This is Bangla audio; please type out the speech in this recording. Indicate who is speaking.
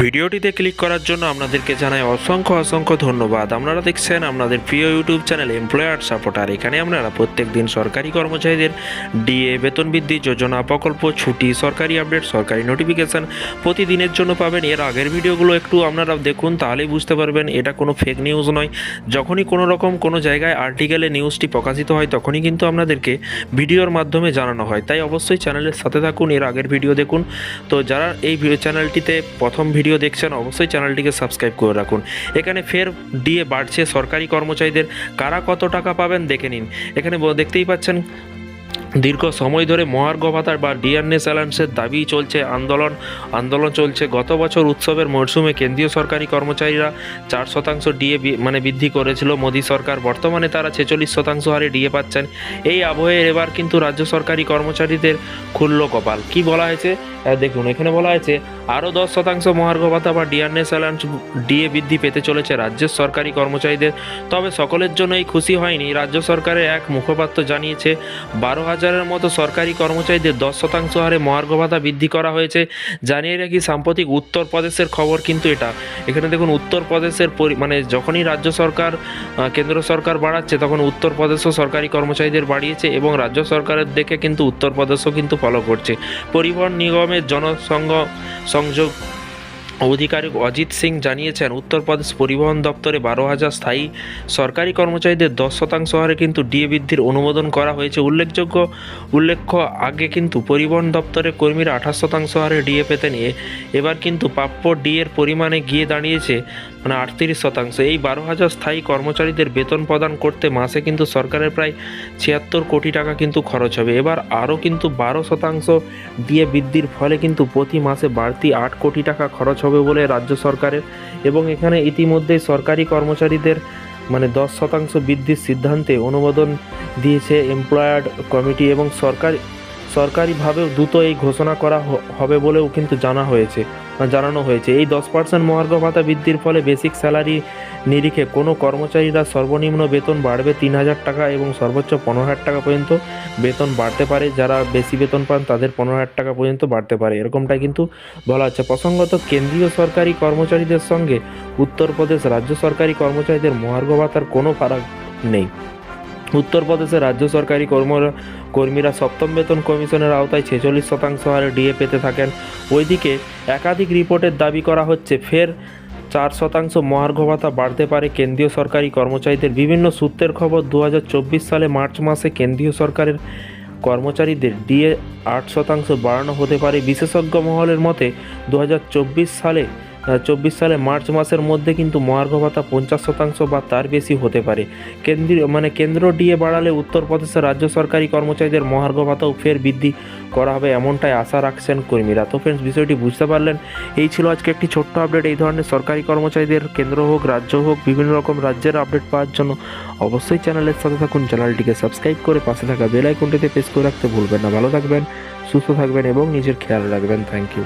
Speaker 1: ভিডিওটিতে ক্লিক করার জন্য আপনাদেরকে জানাই অসংখ্য অসংখ্য ধন্যবাদ। আপনারা দেখছেন আপনাদের প্রিয় ইউটিউব চ্যানেল এমপ্লয়ার সাপোর্টার এখানে আপনারা প্রত্যেক দিন সরকারি কর্মচারীদের ডিএ, বেতন বৃদ্ধি, যোজনা, প্রকল্প, ছুটি, সরকারি আপডেট, সরকারি নোটিফিকেশন প্রতিদিনের জন্য পাবেন। এর আগের ভিডিওগুলো একটু আপনারা দেখুন, তাহলেই বুঝতে পারবেন এটা কোনো ফেক নিউজ নয়। যখনই কোনো রকম কোনো জায়গায় আর্টিকেলে নিউজটি প্রকাশিত হয়, তখনই কিন্তু আপনাদেরকে ভিডিওর মাধ্যমে জানানো হয়। তাই অবশ্যই চ্যানেলের সাথে থাকুন, এর আগের ভিডিও দেখুন। তো যারা এই চ্যানেলটিতে প্রথম ভিডিও দেখছেন, অবশ্যই চ্যানেলটিকে সাবস্ক্রাইব করে রাখুন। এখানে ফের ডিএ বাড়ছে সরকারি কর্মচারীদের। কারা কত টাকা পাবেন দেখে নিন। এখানে দেখতেই পাচ্ছেন দীর্ঘ সময় ধরে মহার্ঘ ভাতার বা ডিআরএস অ্যালায়েন্সের দাবি চলছে আন্দোলন। আন্দোলন চলছে গত বছর উৎসবের মরশুমে কেন্দ্রীয় সরকারি কর্মচারীরা চার শতাংশ ডিএ মানে বৃদ্ধি করেছিল। মোদী সরকার বর্তমানে তারা ছেচল্লিশ শতাংশ হারে ডিএ পাচ্ছেন। এই আবহে এবার কিন্তু রাজ্য সরকারি কর্মচারীদের খুলল কপাল। কি বলা হয়েছে? দেখুন, এখানে বলা হয়েছে, আরও দশ শতাংশ মহার্ঘ ভাতা বা ডিআরএস অ্যালায়েন্স ডিএ বৃদ্ধি পেতে চলেছে রাজ্যের সরকারি কর্মচারীদের। তবে সকলের জন্য এই খুশি হয়নি। রাজ্য সরকারের এক মুখপাত্র জানিয়েছে, বারো হাজারের মতো সরকারি কর্মচারীদের দশ শতাংশ হারে মহার্ঘ ভাতা বৃদ্ধি করা হয়েছে। জানিয়ে রাখি সাম্প্রতিক উত্তরপ্রদেশের খবর কিন্তু এটা। এখানে দেখুন, উত্তরপ্রদেশের পরি- মানে যখনই রাজ্য সরকার কেন্দ্র সরকার বাড়াচ্ছে, তখন উত্তরপ্রদেশও সরকারি কর্মচারীদের বাড়িয়েছে এবং রাজ্য সরকারের দেখে কিন্তু উত্তরপ্রদেশও কিন্তু ফলো করছে। পরিবহন নিগমের জনসংঘ সংযোগ আধিকারিক অজিত সিং জানিয়েছেন, উত্তরপ্রদেশ পরিবহন দপ্তরে বারো হাজার স্থায়ী সরকারি কর্মচারীদের দশ শতাংশ হারে কিন্তু ডিএ বৃদ্ধির অনুমোদন করা হয়েছে। উল্লেখযোগ্য, উল্লেখ্য, আগে কিন্তু পরিবহন দপ্তরের কর্মীরা আঠাশ শতাংশ হারে ডিএ পেতেন। এবার কিন্তু প্রাপ্য ডিএর পরিমাণে গিয়ে দাঁড়িয়েছে মানে আটত্রিশ শতাংশ। এই বারো হাজার স্থায়ী কর্মচারীদের বেতন প্রদান করতে মাসে কিন্তু সরকারের প্রায় ছিয়াত্তর কোটি টাকা কিন্তু খরচ হবে। এবার আরও কিন্তু বারো শতাংশ ডিএ বৃদ্ধির ফলে কিন্তু প্রতি মাসে বাড়তি আট কোটি টাকা খরচ হবে বলে রাজ্য সরকারের এবং এখানে ইতিমধ্যেই সরকারি কর্মচারীদের মানে দশ শতাংশ বৃদ্ধির সিদ্ধান্তে অনুমোদন দিয়েছে এমপ্লয়ার্ড কমিটি এবং সরকার, সরকারিভাবেও দ্রুত এই ঘোষণা করা হবে বলেও কিন্তু জানা হয়েছে। জানানো হয়েছে। এই দশ পার্সেন্ট মহার্ঘ ভাতা বৃদ্ধির ফলে বেসিক স্যালারি নিরিখে কোনো কর্মচারীরা সর্বনিম্ন বেতন বাড়বে তিন হাজার টাকা এবং সর্বোচ্চ পনেরো হাজার টাকা পর্যন্ত বেতন বাড়তে পারে। যারা বেশি বেতন পান, তাদের পনেরো হাজার টাকা পর্যন্ত বাড়তে পারে। এরকমটাই কিন্তু বলা হচ্ছে। প্রসঙ্গত, কেন্দ্রীয় সরকারি কর্মচারীদের সঙ্গে উত্তরপ্রদেশ রাজ্য সরকারি কর্মচারীদের মহার্ঘ ভাতার কোনো ফারাক নেই। উত্তরপ্রদেশের রাজ্য সরকারি কর্মরা কর্মীরা সপ্তম বেতন কমিশনের আওতায় ছেচল্লিশ শতাংশ হারে ডিএ পেতে থাকেন। ওইদিকে একাধিক রিপোর্টের দাবি করা হচ্ছে, ফের চার শতাংশ মহার্ঘ ভাতা বাড়তে পারে কেন্দ্রীয় সরকারি কর্মচারীদের। বিভিন্ন সূত্রের খবর দু হাজার চব্বিশ সালে মার্চ মাসে কেন্দ্রীয় সরকারের কর্মচারীদের ডিএ আট শতাংশ বাড়ানো হতে পারে। বিশেষজ্ঞ মহলের মতে দু হাজার চব্বিশ সালে চব্বিশ সালে মার্চ মাসের মধ্যে কিন্তু মহার্ঘ ভাতা পঞ্চাশ শতাংশ বা তার বেশি হতে পারে। কেন্দ্রীয় মানে কেন্দ্র ডিএ বাড়ালে উত্তরপ্রদেশের রাজ্য সরকারি কর্মচারীদের মহার্ঘ ভাতাও ফের বৃদ্ধি করা হবে এমনটাই আশা রাখছেন কর্মীরা। তো ফ্রেন্ডস বিষয়টি বুঝতে পারলেন। এই ছিল আজকে একটি ছোট্ট আপডেট এই ধরনের সরকারি কর্মচারীদের কেন্দ্র হোক, রাজ্য হোক, বিভিন্ন রকম রাজ্যের আপডেট পাওয়ার জন্য অবশ্যই চ্যানেলের সাথে থাকুন চ্যানেলটিকে সাবস্ক্রাইব করে পাশে থাকা বেল আইকনটিতে প্রেস করে রাখতে ভুলবেন না। ভালো থাকবেন, সুস্থ থাকবেন এবং নিজের খেয়াল রাখবেন। Thank you